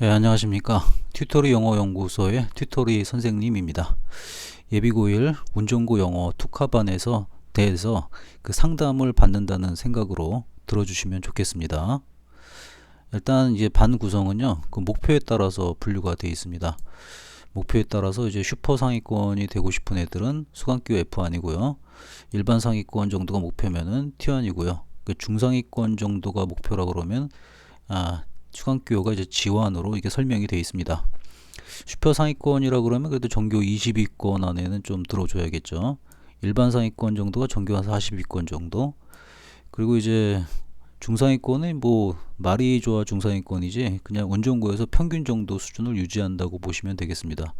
예, 안녕하십니까. 튜토리 영어 연구소의 튜토리 선생님입니다. 예비고일 운전고 영어 특화반에서 대해서 그 상담을 받는다는 생각으로 들어주시면 좋겠습니다. 일단 이제 반 구성은요, 그 목표에 따라서 분류가 되어 있습니다. 목표에 따라서 이제 슈퍼 상위권이 되고 싶은 애들은 수강교 F1이고요. 일반 상위권 정도가 목표면은 T1이고요. 그 중상위권 정도가 목표라 그러면 아, 수강교가 이제 지원으로 이게 설명이 되어 있습니다. 슈퍼 상위권이라 그러면 그래도 전교 20위권 안에는 좀 들어줘야겠죠. 일반 상위권 정도가 전교 한 40위권 정도. 그리고 이제 중상위권은 뭐 말이 좋아 중상위권이지 그냥 원정고에서 평균 정도 수준을 유지한다고 보시면 되겠습니다.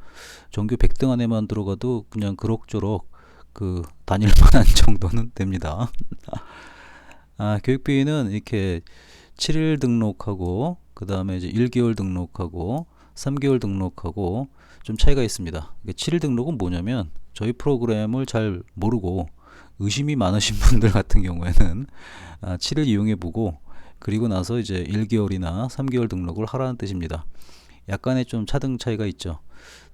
전교 100등 안에만 들어가도 그냥 그럭저럭 그 다닐 만한 정도는 됩니다. 아, 교육비는 이렇게 7일 등록하고 그 다음에 이제 1개월 등록하고 3개월 등록하고 좀 차이가 있습니다. 7일 등록은 뭐냐면 저희 프로그램을 잘 모르고 의심이 많으신 분들 같은 경우에는 아, 7일 이용해 보고 그리고 나서 이제 1개월이나 3개월 등록을 하라는 뜻입니다. 약간의 좀 차등 차이가 있죠.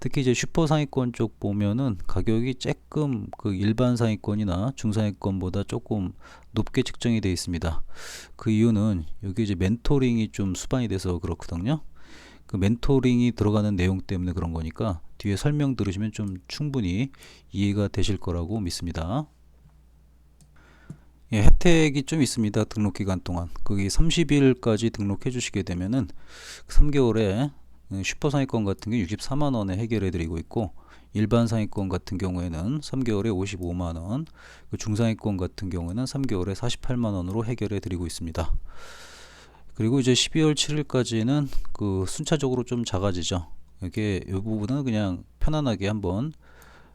특히 이제 슈퍼 상위권 쪽 보면은 가격이 조금 그 일반 상위권이나 중상위권보다 조금 높게 측정이 되어 있습니다. 그 이유는 여기 이제 멘토링이 좀 수반이 돼서 그렇거든요. 그 멘토링이 들어가는 내용 때문에 그런 거니까 뒤에 설명 들으시면 좀 충분히 이해가 되실 거라고 믿습니다. 예, 혜택이 좀 있습니다. 등록 기간 동안. 거기 30일까지 등록해 주시게 되면은 3개월에 슈퍼 상위권 같은 경우 64만 원에 해결해 드리고 있고 일반 상위권 같은 경우에는 3개월에 55만 원, 그 중상위권 같은 경우에는 3개월에 48만 원으로 해결해 드리고 있습니다. 그리고 이제 12월 7일까지는 그 순차적으로 좀 작아지죠. 이게 이 부분은 그냥 편안하게 한번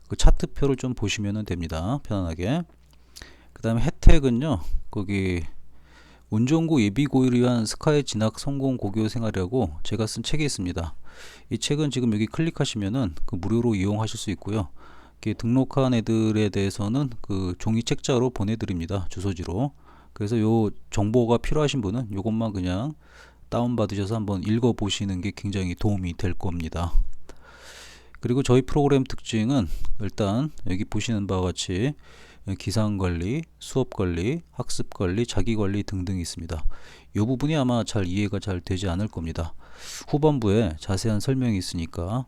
그 차트표를 좀 보시면 됩니다. 편안하게. 그 다음에 혜택은요, 거기 운전고 예비고를 위한 스카이 진학 성공 고교 생활이라고 제가 쓴 책이 있습니다. 이 책은 지금 여기 클릭하시면은 그 무료로 이용하실 수 있고요. 등록한 애들에 대해서는 그 종이 책자로 보내드립니다. 주소지로. 그래서 요 정보가 필요하신 분은 요것만 그냥 다운 받으셔서 한번 읽어 보시는 게 굉장히 도움이 될 겁니다. 그리고 저희 프로그램 특징은 일단 여기 보시는 바와 같이 기상관리, 수업관리, 학습관리, 자기관리 등등이 있습니다. 이 부분이 아마 잘 이해가 잘 되지 않을 겁니다. 후반부에 자세한 설명이 있으니까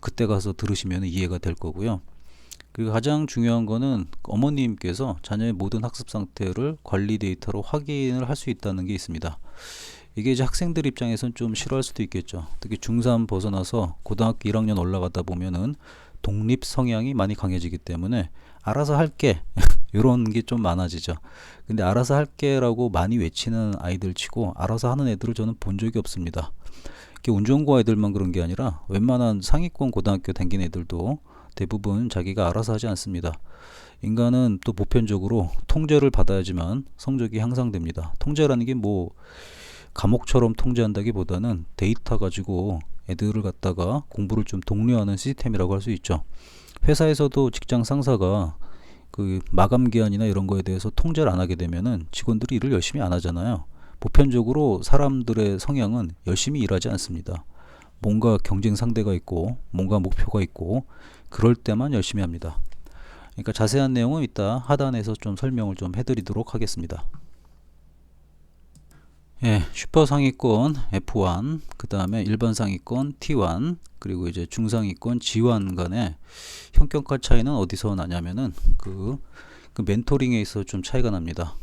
그때 가서 들으시면 이해가 될 거고요. 그리고 가장 중요한 거는 어머님께서 자녀의 모든 학습 상태를 관리 데이터로 확인을 할 수 있다는 게 있습니다. 이게 이제 학생들 입장에선 좀 싫어할 수도 있겠죠. 특히 중3 벗어나서 고등학교 1학년 올라가다 보면은 독립 성향이 많이 강해지기 때문에 알아서 할게 이런 게 좀 많아지죠. 근데 알아서 할게라고 많이 외치는 아이들 치고 알아서 하는 애들을 저는 본 적이 없습니다. 운전고 아이들만 그런 게 아니라 웬만한 상위권 고등학교 다닌 애들도 대부분 자기가 알아서 하지 않습니다. 인간은 또 보편적으로 통제를 받아야지만 성적이 향상됩니다. 통제라는 게 뭐 감옥처럼 통제한다기보다는 데이터 가지고 애들을 갖다가 공부를 좀 독려하는 시스템이라고 할 수 있죠. 회사에서도 직장 상사가 그 마감 기한이나 이런 거에 대해서 통제를 안 하게 되면은 직원들이 일을 열심히 안 하잖아요. 보편적으로 사람들의 성향은 열심히 일하지 않습니다. 뭔가 경쟁 상대가 있고 뭔가 목표가 있고 그럴 때만 열심히 합니다. 그러니까 자세한 내용은 이따 하단에서 좀 설명을 좀 해드리도록 하겠습니다. 예, 슈퍼 상위권 F1, 그 다음에 일반 상위권 T1, 그리고 이제 중상위권 G1 간의 형평가 차이는 어디서 나냐면은 그, 그 멘토링에 있어 좀 차이가 납니다.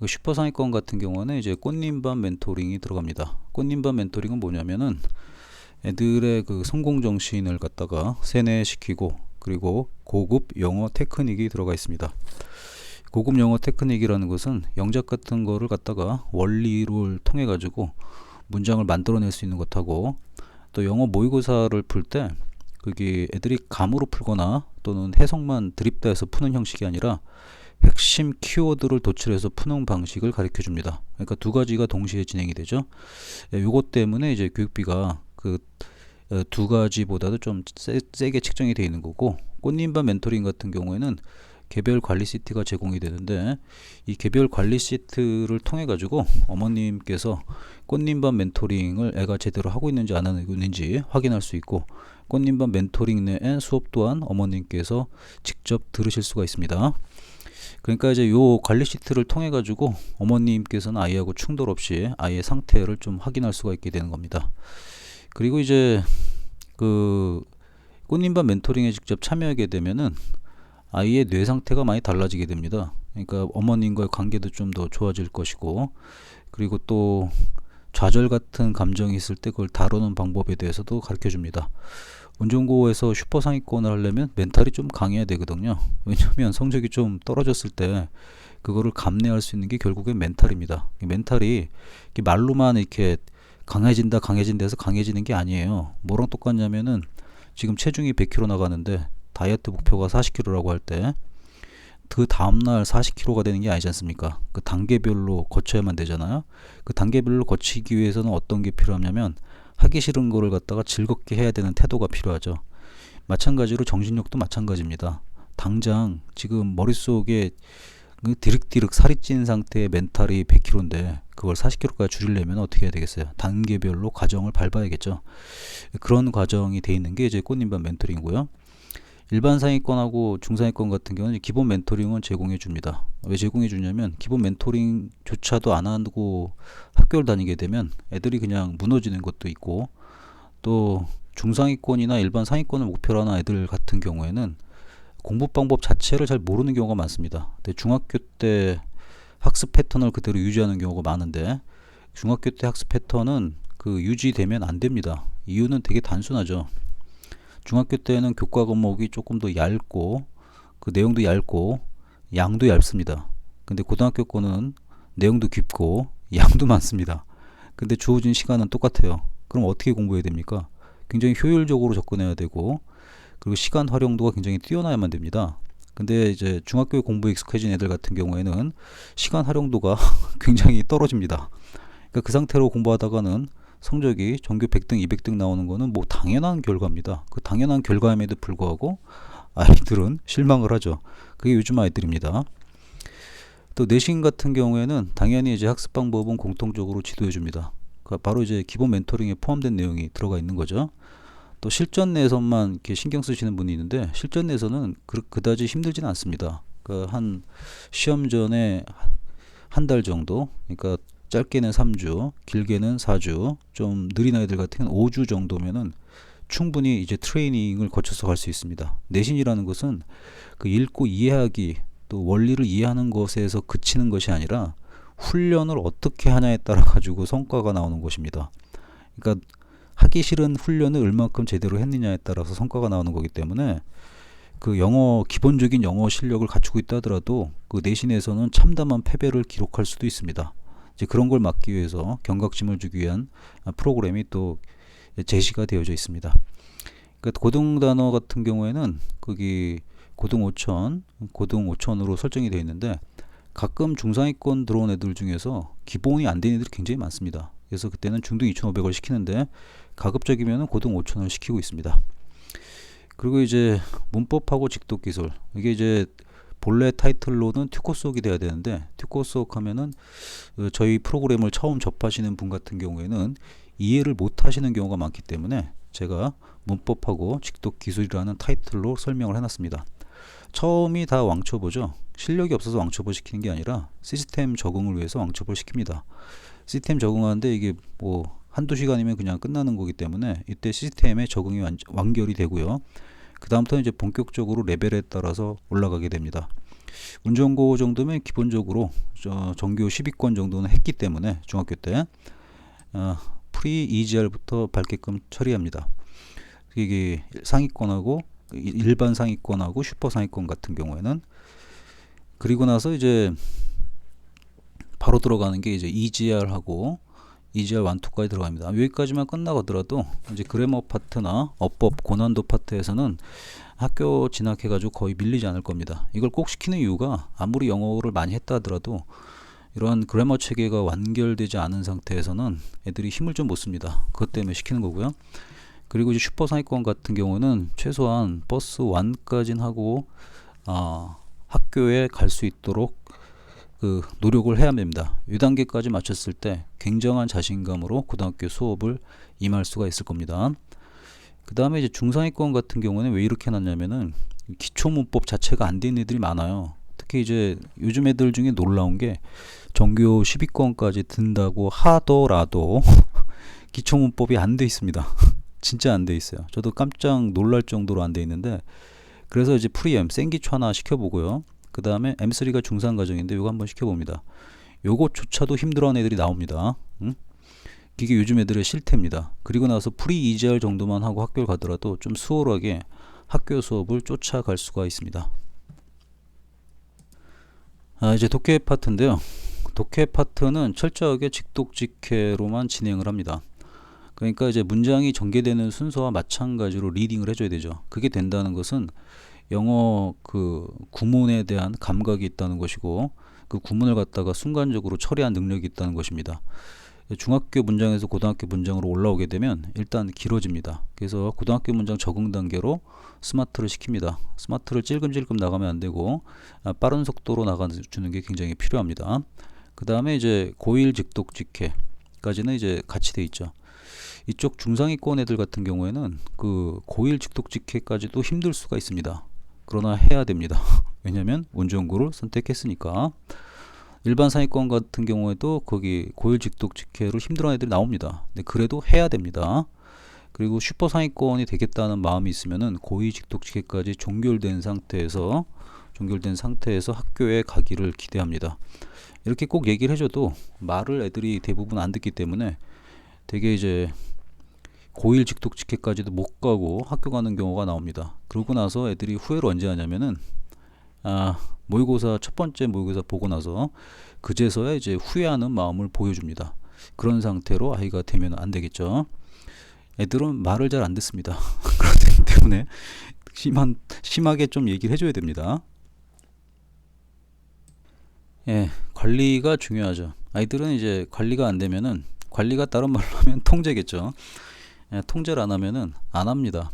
그 슈퍼 상위권 같은 경우는 이제 꽃님반 멘토링이 들어갑니다. 꽃님반 멘토링은 뭐냐면은 애들의 그 성공 정신을 갖다가 세뇌시키고 그리고 고급 영어 테크닉이 들어가 있습니다. 고급 영어 테크닉이라는 것은 영작 같은 거를 갖다가 원리를 통해 가지고 문장을 만들어낼 수 있는 것하고 또 영어 모의고사를 풀 때 그게 애들이 감으로 풀거나 또는 해석만 드립다해서 푸는 형식이 아니라 핵심 키워드를 도출해서 푸는 방식을 가르쳐 줍니다. 그러니까 두 가지가 동시에 진행이 되죠. 요것 예, 때문에 이제 교육비가 그 두 가지보다도 좀 세, 게 책정이 되어 있는 거고 꽃님반 멘토링 같은 경우에는 개별 관리 시트가 제공이 되는데 이 개별 관리 시트를 통해 가지고 어머님께서 꽃님반 멘토링을 애가 제대로 하고 있는지 안 하고 있는지 확인할 수 있고 꽃님반 멘토링 내에 수업 또한 어머님께서 직접 들으실 수가 있습니다. 그러니까 이제 요 관리 시트를 통해 가지고 어머님께서는 아이하고 충돌 없이 아이의 상태를 좀 확인할 수가 있게 되는 겁니다. 그리고 이제 그 꽃님반 멘토링에 직접 참여하게 되면은 아이의 뇌 상태가 많이 달라지게 됩니다. 그러니까 어머님과의 관계도 좀 더 좋아질 것이고 그리고 또 좌절 같은 감정이 있을 때 그걸 다루는 방법에 대해서도 가르쳐 줍니다. 운전고에서 슈퍼 상위권을 하려면 멘탈이 좀 강해야 되거든요. 왜냐하면 성적이 좀 떨어졌을 때 그거를 감내할 수 있는 게 결국엔 멘탈입니다. 이 멘탈이 말로만 이렇게 강해진다 강해진다 해서 강해지는 게 아니에요. 뭐랑 똑같냐면은 지금 체중이 100kg 나가는데 다이어트 목표가 40kg라고 할 때 그 다음날 40kg가 되는 게 아니지 않습니까? 그 단계별로 거쳐야만 되잖아요. 그 단계별로 거치기 위해서는 어떤 게 필요하냐면 하기 싫은 거를 갖다가 즐겁게 해야 되는 태도가 필요하죠. 마찬가지로 정신력도 마찬가지입니다. 당장 지금 머릿속에 그 디륵디륵 살이 찐 상태의 멘탈이 100kg인데 그걸 40kg까지 줄이려면 어떻게 해야 되겠어요? 단계별로 과정을 밟아야겠죠. 그런 과정이 돼 있는 게 이제 꽃님반 멘토링이고요. 일반 상위권하고 중상위권 같은 경우는 기본 멘토링은 제공해 줍니다. 왜 제공해 주냐면 기본 멘토링조차도 안 하고 학교를 다니게 되면 애들이 그냥 무너지는 것도 있고 또 중상위권이나 일반 상위권을 목표로 하는 애들 같은 경우에는 공부 방법 자체를 잘 모르는 경우가 많습니다. 근데 중학교 때 학습 패턴을 그대로 유지하는 경우가 많은데 중학교 때 학습 패턴은 그 유지되면 안 됩니다. 이유는 되게 단순하죠. 중학교 때는 교과 과목이 조금 더 얇고 그 내용도 얇고 양도 얇습니다. 근데 고등학교 거는 내용도 깊고 양도 많습니다. 근데 주어진 시간은 똑같아요. 그럼 어떻게 공부해야 됩니까? 굉장히 효율적으로 접근해야 되고 그리고 시간 활용도가 굉장히 뛰어나야만 됩니다. 근데 이제 중학교 공부에 익숙해진 애들 같은 경우에는 시간 활용도가 굉장히 떨어집니다. 그러니까 그 상태로 공부하다가는 성적이 전교 100등, 200등 나오는 거는 뭐 당연한 결과입니다. 그 당연한 결과임에도 불구하고 아이들은 실망을 하죠. 그게 요즘 아이들입니다. 또 내신 같은 경우에는 당연히 이제 학습 방법은 공통적으로 지도해 줍니다. 그 바로 이제 기본 멘토링에 포함된 내용이 들어가 있는 거죠. 또 실전 내에서만 이렇게 신경 쓰시는 분이 있는데 실전 내에서는 그, 그다지 힘들지는 않습니다. 그한 시험 전에 한 달 정도, 그러니까 짧게는 3주, 길게는 4주, 좀 느린 아이들 같은 경우는 5주 정도면은 충분히 이제 트레이닝을 거쳐서 갈 수 있습니다. 내신이라는 것은 그 읽고 이해하기 또 원리를 이해하는 것에서 그치는 것이 아니라 훈련을 어떻게 하냐에 따라 가지고 성과가 나오는 것입니다. 그러니까 하기 싫은 훈련을 얼마큼 제대로 했느냐에 따라서 성과가 나오는 거기 때문에 그 영어 기본적인 영어 실력을 갖추고 있다 하더라도 그 내신에서는 참담한 패배를 기록할 수도 있습니다. 이제 그런 걸 막기 위해서 경각심을 주기 위한 프로그램이 또 제시가 되어져 있습니다. 그러니까 고등 단어 같은 경우에는 거기 고등 5천, 고등 5천으로 설정이 되어 있는데 가끔 중상위권 들어온 애들 중에서 기본이 안된 애들이 굉장히 많습니다. 그래서 그때는 중등 2,500을 시키는데 가급적이면 고등 5천을 시키고 있습니다. 그리고 이제 문법하고 직독 기술 이게 이제 본래 타이틀로는 튜코스옥이 돼야 되는데 튜코스옥 하면은 어, 저희 프로그램을 처음 접하시는 분 같은 경우에는 이해를 못 하시는 경우가 많기 때문에 제가 문법하고 직독 기술이라는 타이틀로 설명을 해놨습니다. 처음이 다 왕초보죠. 실력이 없어서 왕초보 시키는 게 아니라 시스템 적응을 위해서 왕초보 시킵니다. 시스템 적응하는데 이게 뭐 한두 시간이면 그냥 끝나는 거기 때문에 이때 시스템에 적응이 완, 완결이 되고요. 그 다음부터 이제 본격적으로 레벨에 따라서 올라가게 됩니다. 운전고 정도면 기본적으로 저 정교 10위권 정도는 했기 때문에 중학교 때 어, 프리 EGR부터 밟게끔 처리합니다. 이게 상위권하고 일반 상위권하고 슈퍼 상위권 같은 경우에는 그리고 나서 이제 바로 들어가는 게 이제 EGR하고 EGR 1, 2까지 들어갑니다. 여기까지만 끝나가더라도 이제 그래머 파트나 어법 고난도 파트에서는 학교 진학해가지고 거의 밀리지 않을 겁니다. 이걸 꼭 시키는 이유가 아무리 영어를 많이 했다 하더라도 이러한 그래머 체계가 완결되지 않은 상태에서는 애들이 힘을 좀 못 씁니다. 그것 때문에 시키는 거고요. 그리고 이제 슈퍼 상위권 같은 경우는 최소한 버스 1까지는 하고 아 학교에 갈 수 있도록 그 노력을 해야 됩니다. 이 단계까지 마쳤을 때 굉장한 자신감으로 고등학교 수업을 임할 수가 있을 겁니다. 그 다음에 이제 중상위권 같은 경우는 왜 이렇게 해놨냐면은 기초 문법 자체가 안 된 애들이 많아요. 특히 이제 요즘 애들 중에 놀라운 게 전교 10위권까지 든다고 하더라도 기초 문법이 안 돼 있습니다. 진짜 안 돼 있어요. 저도 깜짝 놀랄 정도로 안 돼 있는데 그래서 이제 프리엠 생기초 하나 시켜보고요. 그 다음에 M3가 중상 과정인데 요거 한번 시켜봅니다. 요것조차도 힘들어하는 애들이 나옵니다. 응? 이게 요즘 애들의 실태입니다. 그리고 나서 프리 이지할 정도만 하고 학교를 가더라도 좀 수월하게 학교 수업을 쫓아갈 수가 있습니다. 아, 이제 독해 파트인데요. 독해 파트는 철저하게 직독직해로만 진행을 합니다. 그러니까 이제 문장이 전개되는 순서와 마찬가지로 리딩을 해줘야 되죠. 그게 된다는 것은 영어 그 구문에 대한 감각이 있다는 것이고 그 구문을 갖다가 순간적으로 처리한 능력이 있다는 것입니다. 중학교 문장에서 고등학교 문장으로 올라오게 되면 일단 길어집니다. 그래서 고등학교 문장 적응 단계로 스마트를 시킵니다. 스마트를 찔끔찔끔 나가면 안 되고 아, 빠른 속도로 나가주는 게 굉장히 필요합니다. 그 다음에 이제 고1 직독 직해까지는 이제 같이 돼 있죠. 이쪽 중상위권 애들 같은 경우에는 그 고1 직독 직해까지도 힘들 수가 있습니다. 그러나 해야 됩니다. 왜냐하면 운전구를 선택했으니까. 일반 상위권 같은 경우에도 거기 고일 직독 직회로 힘들어 애들이 나옵니다. 근데 그래도 해야 됩니다. 그리고 슈퍼 상위권이 되겠다는 마음이 있으면은 고위 직독 직회까지 종결된 상태에서 종결된 상태에서 학교에 가기를 기대합니다. 이렇게 꼭 얘기를 해줘도 말을 애들이 대부분 안 듣기 때문에 되게 이제 고1 직독 직회까지도 못 가고 학교 가는 경우가 나옵니다. 그러고 나서 애들이 후회를 언제 하냐면은 아, 모의고사 첫 번째 모의고사 보고 나서 그제서야 이제 후회하는 마음을 보여줍니다. 그런 상태로 아이가 되면 안 되겠죠. 애들은 말을 잘 안 듣습니다. 그렇기 때문에 심한 심하게 좀 얘기를 해줘야 됩니다. 예, 관리가 중요하죠. 아이들은 이제 관리가 안 되면은 관리가 다른 말로 하면 통제겠죠. 예, 통제를 안 하면은 안 합니다.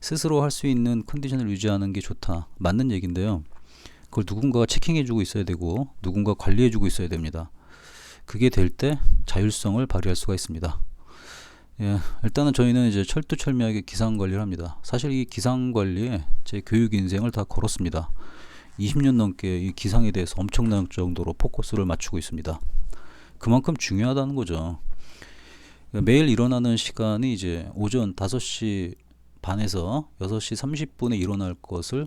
스스로 할 수 있는 컨디션을 유지하는 게 좋다. 맞는 얘기인데요. 그걸 누군가가 체킹해주고 있어야 되고 누군가 관리해주고 있어야 됩니다. 그게 될 때 자율성을 발휘할 수가 있습니다. 예, 일단은 저희는 이제 철두철미하게 기상 관리를 합니다. 사실 이 기상 관리에 제 교육 인생을 다 걸었습니다. 20년 넘게 이 기상에 대해서 엄청난 정도로 포커스를 맞추고 있습니다. 그만큼 중요하다는 거죠. 매일 일어나는 시간이 이제 오전 5시 반에서 6시 30분에 일어날 것을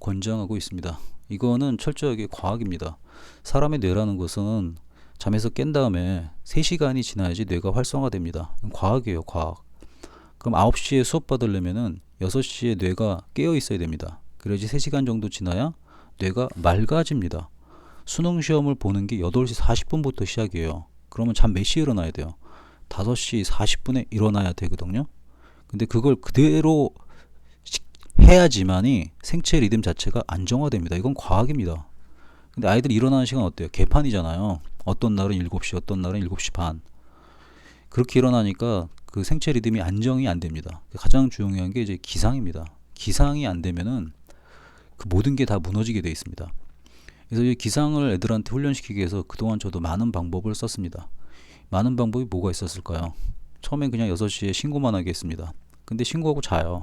권장하고 있습니다. 이거는 철저하게 과학입니다. 사람의 뇌라는 것은 잠에서 깬 다음에 3시간이 지나야지 뇌가 활성화됩니다. 과학이에요, 과학. 그럼 9시에 수업 받으려면은 6시에 뇌가 깨어 있어야 됩니다. 그래야지 3시간 정도 지나야 뇌가 맑아집니다. 수능 시험을 보는 게 8시 40분부터 시작이에요. 그러면 잠 몇 시에 일어나야 돼요? 5시 40분에 일어나야 되거든요. 근데 그걸 그대로 해야지만이 생체 리듬 자체가 안정화됩니다. 이건 과학입니다. 근데 아이들이 일어나는 시간 어때요? 개판이잖아요. 어떤 날은 7시, 어떤 날은 7시 반. 그렇게 일어나니까 그 생체 리듬이 안정이 안 됩니다. 가장 중요한 게 이제 기상입니다. 기상이 안 되면은 그 모든 게 다 무너지게 돼 있습니다. 그래서 이 기상을 애들한테 훈련시키기 위해서 그동안 저도 많은 방법을 썼습니다. 많은 방법이 뭐가 있었을까요? 처음엔 그냥 6시에 신고만 하게 했습니다. 근데 신고하고 자요.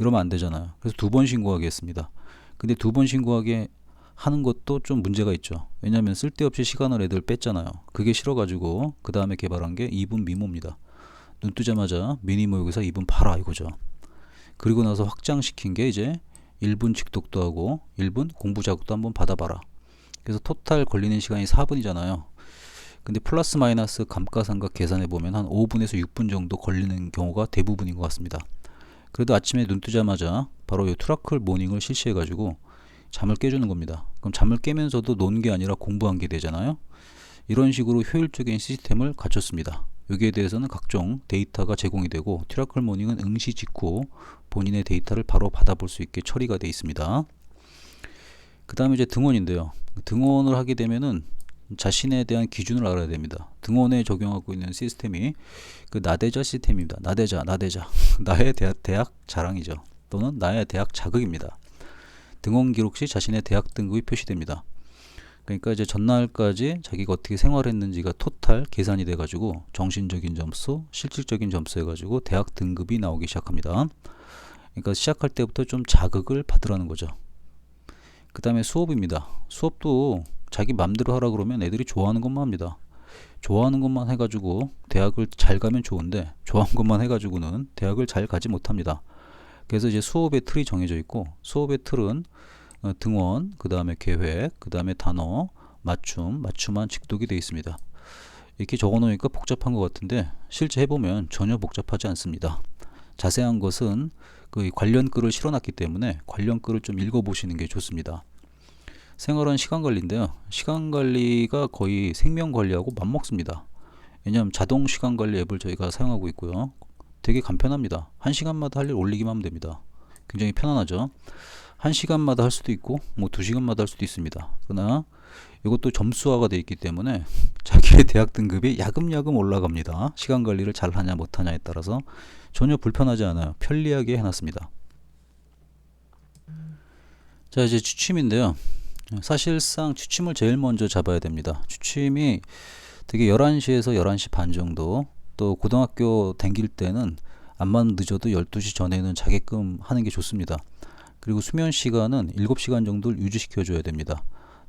이러면 안 되잖아요. 그래서 두 번 신고하겠습니다. 근데 두 번 신고하게 하는 것도 좀 문제가 있죠. 왜냐하면 쓸데없이 시간을 애들 뺐잖아요. 그게 싫어가지고 그 다음에 개발한 게 2분 미모입니다. 눈 뜨자마자 미니 모의고사 2분 봐라 이거죠. 그리고 나서 확장시킨 게 이제 1분 직독도 하고 1분 공부 자극도 한번 받아봐라. 그래서 토탈 걸리는 시간이 4분이잖아요. 근데 플러스 마이너스 감가상각 계산해 보면 한 5분에서 6분 정도 걸리는 경우가 대부분인 것 같습니다. 그래도 아침에 눈 뜨자마자 바로 이 트라클 모닝을 실시해 가지고 잠을 깨주는 겁니다. 그럼 잠을 깨면서도 논게 아니라 공부한 게 되잖아요. 이런 식으로 효율적인 시스템을 갖췄습니다. 여기에 대해서는 각종 데이터가 제공이 되고 트라클 모닝은 응시 직후 본인의 데이터를 바로 받아볼 수 있게 처리가 되어 있습니다. 그 다음에 이제 등원인데요. 등원을 하게 되면은 자신에 대한 기준을 알아야 됩니다. 등원에 적용하고 있는 시스템이 그 나대자 시스템입니다. 나대자, 나대자. 나의 대학, 대학 자랑이죠. 또는 나의 대학 자극입니다. 등원 기록 시 자신의 대학 등급이 표시됩니다. 그러니까 이제 전날까지 자기가 어떻게 생활했는지가 토탈 계산이 돼가지고 정신적인 점수, 실질적인 점수 해가지고 대학 등급이 나오기 시작합니다. 그러니까 시작할 때부터 좀 자극을 받으라는 거죠. 그 다음에 수업입니다. 수업도 자기 맘대로 하라 그러면 애들이 좋아하는 것만 합니다. 좋아하는 것만 해가지고 대학을 잘 가면 좋은데 좋아하는 것만 해가지고는 대학을 잘 가지 못합니다. 그래서 이제 수업의 틀이 정해져 있고 수업의 틀은 어, 등원, 그 다음에 계획, 그 다음에 단어, 맞춤, 맞춤한 직독이 되어 있습니다. 이렇게 적어 놓으니까 복잡한 것 같은데 실제 해보면 전혀 복잡하지 않습니다. 자세한 것은 그 관련 글을 실어놨기 때문에 관련 글을 좀 읽어보시는 게 좋습니다. 생활은 시간 관리인데요. 시간 관리가 거의 생명 관리하고 맞먹습니다. 왜냐하면 자동 시간 관리 앱을 저희가 사용하고 있고요. 되게 간편합니다. 한 시간마다 할 일 올리기만 하면 됩니다. 굉장히 편안하죠. 한 시간마다 할 수도 있고 뭐 두 시간마다 할 수도 있습니다. 그러나 이것도 점수화가 되어 있기 때문에 자기의 대학 등급이 야금야금 올라갑니다. 시간 관리를 잘 하냐 못하냐에 따라서 전혀 불편하지 않아요. 편리하게 해놨습니다. 자 이제 취침인데요. 사실상 취침을 제일 먼저 잡아야 됩니다. 취침이 되게 11시에서 11시 반 정도 또 고등학교 댕길 때는 암만 늦어도 12시 전에는 자게끔 하는 게 좋습니다. 그리고 수면 시간은 7시간 정도를 유지시켜 줘야 됩니다.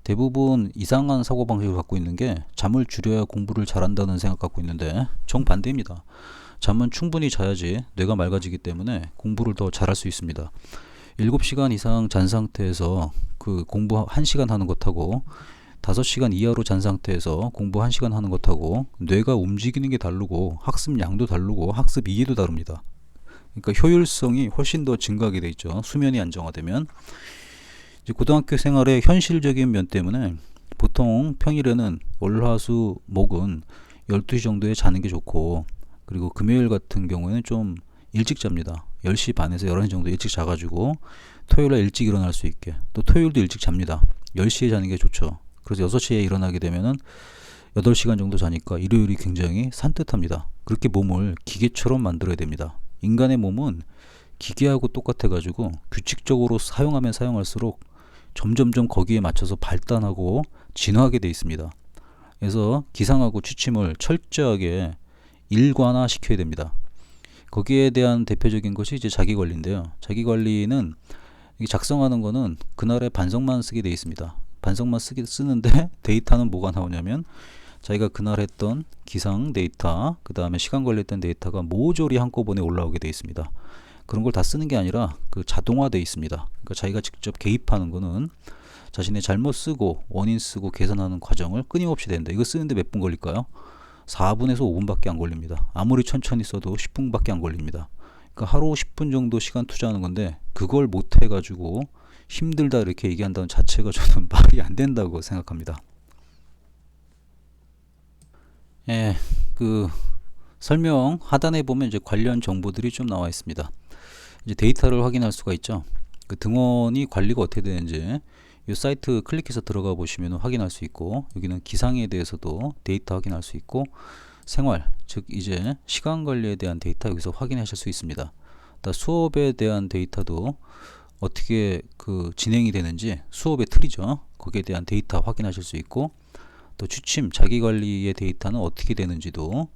대부분 이상한 사고 방식을 갖고 있는 게 잠을 줄여야 공부를 잘한다는 생각 갖고 있는데 정반대입니다. 잠은 충분히 자야지 뇌가 맑아지기 때문에 공부를 더 잘할 수 있습니다. 7시간 이상 잔 상태에서 그 공부 1시간 하는 것하고 5시간 이하로 잔 상태에서 공부 1시간 하는 것하고 뇌가 움직이는 게 다르고 학습 양도 다르고 학습 이해도 다릅니다. 그러니까 효율성이 훨씬 더 증가하게 돼 있죠. 수면이 안정화되면 이제 고등학교 생활의 현실적인 면 때문에 보통 평일에는 월화수 목은 12시 정도에 자는 게 좋고 그리고 금요일 같은 경우에는 좀 일찍 잡니다. 10시 반에서 11시 정도 일찍 자가지고 토요일에 일찍 일어날 수 있게 또 토요일도 일찍 잡니다. 10시에 자는 게 좋죠. 그래서 6시에 일어나게 되면은 8시간 정도 자니까 일요일이 굉장히 산뜻합니다. 그렇게 몸을 기계처럼 만들어야 됩니다. 인간의 몸은 기계하고 똑같아 가지고 규칙적으로 사용하면 사용할수록 점점점 거기에 맞춰서 발달하고 진화하게 돼 있습니다. 그래서 기상하고 취침을 철저하게 일관화 시켜야 됩니다. 거기에 대한 대표적인 것이 이제 자기 관리인데요. 자기 관리는 작성하는 거는 그날의 반성만 쓰게 돼 있습니다. 반성만 쓰기 쓰는데 데이터는 뭐가 나오냐면 자기가 그날 했던 기상 데이터, 그 다음에 시간 걸렸던 데이터가 모조리 한꺼번에 올라오게 돼 있습니다. 그런 걸 다 쓰는 게 아니라 그 자동화돼 있습니다. 그러니까 자기가 직접 개입하는 거는 자신의 잘못 쓰고 원인 쓰고 계산하는 과정을 끊임없이 된다. 이거 쓰는데 몇 분 걸릴까요? 4분에서 5분밖에 안 걸립니다. 아무리 천천히 써도 10분밖에 안 걸립니다. 그러니까 하루 10분 정도 시간 투자하는 건데 그걸 못 해가지고 힘들다 이렇게 얘기한다는 자체가 저는 말이 안 된다고 생각합니다. 예, 그 설명 하단에 보면 이제 관련 정보들이 좀 나와 있습니다. 이제 데이터를 확인할 수가 있죠. 그 등원이 관리가 어떻게 되는지 이 사이트 클릭해서 들어가 보시면 확인할 수 있고 여기는 기상에 대해서도 데이터 확인할 수 있고 생활 즉 이제 시간 관리에 대한 데이터 여기서 확인하실 수 있습니다. 수업에 대한 데이터도 어떻게 그 진행이 되는지 수업의 틀이죠. 거기에 대한 데이터 확인하실 수 있고 또 취침 자기 관리의 데이터는 어떻게 되는지도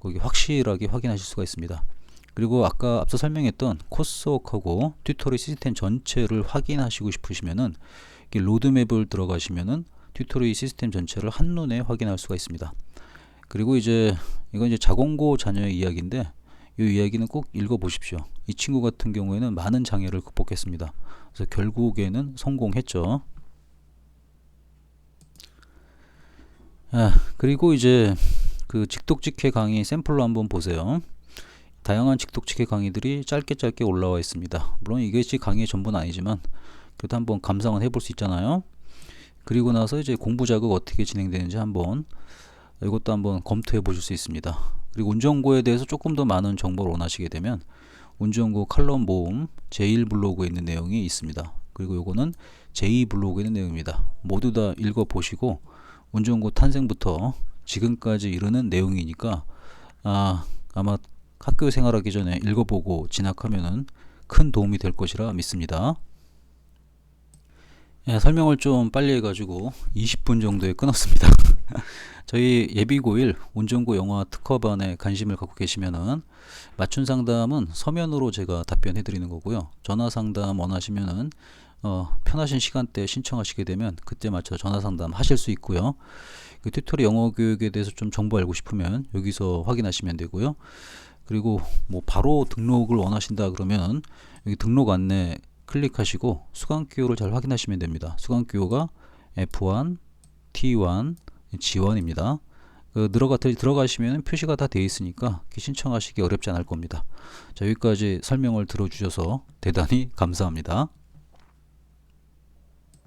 거기 확실하게 확인하실 수가 있습니다. 그리고 아까 앞서 설명했던 코스웍하고 튜토리 시스템 전체를 확인하시고 싶으시면은 로드맵을 들어가시면은 튜토리 시스템 전체를 한눈에 확인할 수가 있습니다. 그리고 이제 이건 이제 자공고 자녀의 이야기인데 이 이야기는 꼭 읽어보십시오. 이 친구 같은 경우에는 많은 장애를 극복했습니다. 그래서 결국에는 성공했죠. 아, 그리고 이제 그 직독직해 강의 샘플로 한번 보세요. 다양한 직독직해 강의들이 짧게 짧게 올라와 있습니다. 물론 이것이 강의의 전부는 아니지만 그래도 한번 감상은 해볼 수 있잖아요. 그리고 나서 이제 공부 자극 어떻게 진행되는지 한번 이것도 한번 검토해 보실 수 있습니다. 그리고 운전고에 대해서 조금 더 많은 정보를 원하시게 되면 운전고 칼럼 모음 제1 블로그에 있는 내용이 있습니다. 그리고 요거는 제2 블로그에 있는 내용입니다. 모두 다 읽어 보시고 운전고 탄생부터 지금까지 이르는 내용이니까 아, 아마 학교 생활하기 전에 읽어보고 진학하면은 큰 도움이 될 것이라 믿습니다. 예, 설명을 좀 빨리 해가지고 20분 정도에 끊었습니다. 저희 예비고일 온전고 영화 특허반에 관심을 갖고 계시면은 맞춤 상담은 서면으로 제가 답변해 드리는 거고요. 전화 상담 원하시면은 어, 편하신 시간대 신청하시게 되면 그때 맞춰 전화 상담 하실 수 있고요. 그 튜토리 영어 교육에 대해서 좀 정보 알고 싶으면 여기서 확인하시면 되고요. 그리고 뭐 바로 등록을 원하신다 그러면 여기 등록 안내 클릭하시고 수강 기호를 잘 확인하시면 됩니다. 수강 기호가 F1, T1, G1입니다. 그 들어가 들어가시면 표시가 다 되어 있으니까 신청하시기 어렵지 않을 겁니다. 자, 여기까지 설명을 들어주셔서 대단히 감사합니다.